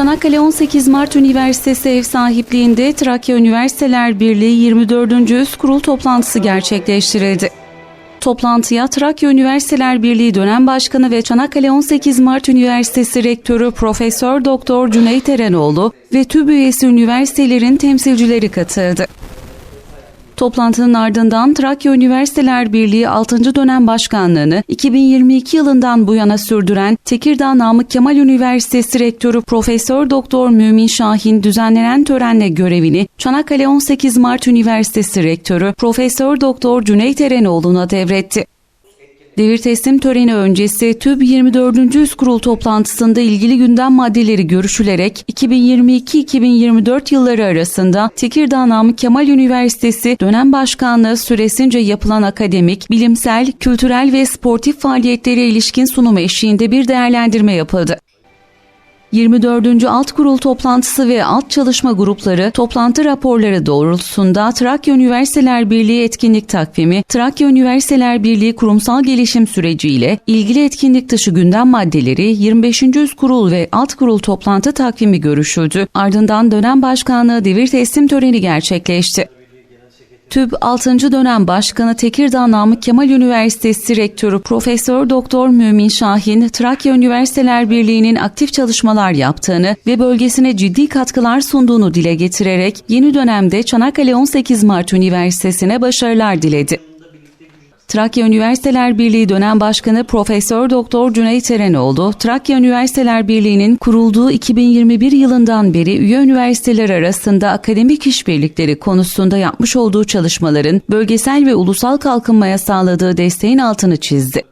Çanakkale 18 Mart Üniversitesi ev sahipliğinde Trakya Üniversiteler Birliği 24. Üst Kurul toplantısı gerçekleştirildi. Toplantıya Trakya Üniversiteler Birliği dönem başkanı ve Çanakkale 18 Mart Üniversitesi rektörü Profesör Doktor Cüneyt Erenoğlu ve TÜB üyesi üniversitelerin temsilcileri katıldı. Toplantının ardından Trakya Üniversiteler Birliği 6. dönem başkanlığını 2022 yılından bu yana sürdüren Tekirdağ Namık Kemal Üniversitesi Rektörü Profesör Doktor Mümin Şahin düzenlenen törenle görevini Çanakkale 18 Mart Üniversitesi Rektörü Profesör Doktor Cüneyt Erenoğlu'na devretti. Devir teslim töreni öncesi TÜB 24. Üst Kurul toplantısında ilgili gündem maddeleri görüşülerek 2022-2024 yılları arasında Tekirdağ Namık Kemal Üniversitesi dönem başkanlığı süresince yapılan akademik, bilimsel, kültürel ve sportif faaliyetlere ilişkin sunum eşliğinde bir değerlendirme yapıldı. 24. Alt Kurul toplantısı ve alt çalışma grupları toplantı raporları doğrultusunda Trakya Üniversiteler Birliği etkinlik takvimi, Trakya Üniversiteler Birliği kurumsal gelişim süreci ile ilgili etkinlik dışı gündem maddeleri 25. Üst Kurul ve Alt Kurul toplantı takvimi görüşüldü. Ardından dönem başkanlığı devir teslim töreni gerçekleşti. TÜB 6. dönem başkanı Tekirdağ Namık Kemal Üniversitesi Rektörü Profesör Doktor Mümin Şahin, Trakya Üniversiteler Birliği'nin aktif çalışmalar yaptığını ve bölgesine ciddi katkılar sunduğunu dile getirerek yeni dönemde Çanakkale 18 Mart Üniversitesi'ne başarılar diledi. Trakya Üniversiteler Birliği dönem başkanı Profesör Doktor Cüneyt Erenoğlu, Trakya Üniversiteler Birliği'nin kurulduğu 2021 yılından beri üye üniversiteler arasında akademik işbirlikleri konusunda yapmış olduğu çalışmaların bölgesel ve ulusal kalkınmaya sağladığı desteğin altını çizdi.